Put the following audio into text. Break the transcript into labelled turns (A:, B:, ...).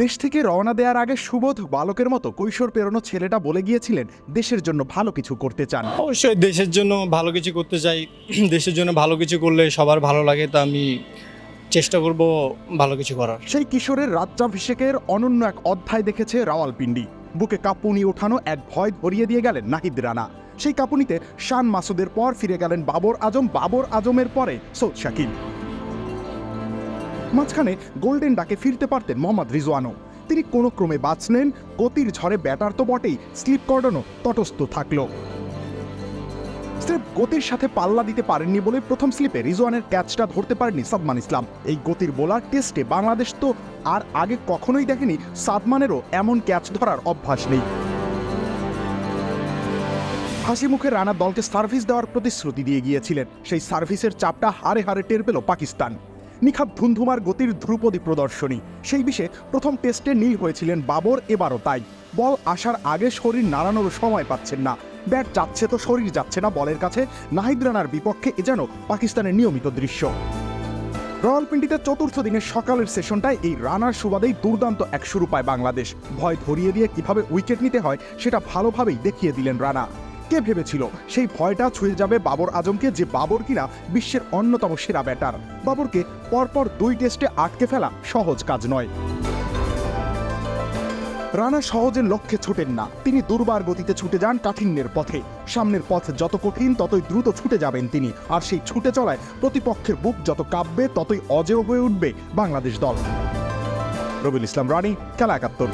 A: দেশ থেকে রওনা দেওয়ার আগে সুবোধ বালকের মতো কৈশোর পেরোনো ছেলেটা বলে গিয়েছিলেন দেশের জন্য ভালো কিছু করতে চান।
B: অবশ্যই দেশের জন্য ভালো কিছু করতে চাই। দেশের জন্য ভালো কিছু করলে সবার ভালো লাগে তা আমি চেষ্টা করব ভালো কিছু করার।
A: সেই কিশোরের রাজ্যাভিষেকের অনন্য এক অধ্যায় দেখেছে রাওয়ালপিন্ডি। বুকে কাঁপুনি ওঠানো এক ভয় ধরিয়ে দিয়ে গেলেন নাহিদ রানা। সেই কাঁপুনিতে শান মাসুদের পর ফিরে গেলেন বাবর আজম। বাবর আজমের পরে সৌদ শাকিল। মাঝখানে গোল্ডেন ডাকে ফিরতে পারতেন মোহাম্মদ রিজওয়ানও। তিনি কোনো ক্রমে বাঁচলেন, গতির ঝড়ে ব্যাটার তো বটেই, স্লিপ কর্ডনও তটস্থ থাকল। স্রেফ গতির সাথে পাল্লা দিতে পারেননি বলে প্রথম স্লিপে রিজওয়ানের ক্যাচটা ধরতে পারেননি সাদমান ইসলাম। এই গতির বোলার টেস্টে বাংলাদেশ তো আর আগে কখনোই দেখেনি সাদমানেরও এমন ক্যাচ ধরার অভ্যাস নেই। হাসি মুখে রানা দলকে সার্ভিস দেওয়ার প্রতিশ্রুতি দিয়ে গিয়েছিলেন। সেই সার্ভিসের চাপটা হারে হারে টের পেল পাকিস্তান। নিখাত ধুন্ধুমার গতির ধ্রুপদী প্রদর্শনী। সেই বিষয়ে প্রথম টেস্টে নীল হয়েছিলেন বাবর এবারও তাই। বল আসার আগে শরীর নাড়ানোর সময় পাচ্ছেন না। ব্যাট যাচ্ছে তো শরীর যাচ্ছে না বলের কাছে। নাহিদ রানার বিপক্ষে এ যেন পাকিস্তানের নিয়মিত দৃশ্য। রয়্যালপিন্ডিতে চতুর্থ দিনের সকালের সেশনটায় এই রানার সুবাদেই দুর্দান্ত এক শুরু পায় বাংলাদেশ। ভয় ধরিয়ে দিয়ে কীভাবে উইকেট নিতে হয়, সেটা ভালোভাবেই দেখিয়ে দিলেন রানা। কে ভেবেছিল সেই ভয়টা ছুঁয়ে যাবে বাবর আজমকে যে বাবর কিনা বিশ্বের অন্যতম সেরা ব্যাটার? বাবরকে পরপর দুই টেস্টে আটকে ফেলা সহজ কাজ নয়। রানা সহজে লক্ষ্যে ছুটেন না। তিনি দুর্বার গতিতে ছুটে যান কাঠিন্যের পথে। সামনের পথ যত কঠিন, ততই দ্রুত ছুটে যাবেন তিনি। আর সেই ছুটে চলায় প্রতিপক্ষের বুক যত কাঁপবে, ততই অজেয় হয়ে উঠবে বাংলাদেশ দল। রবিউল ইসলাম, রানী, খেলা একাত্তর।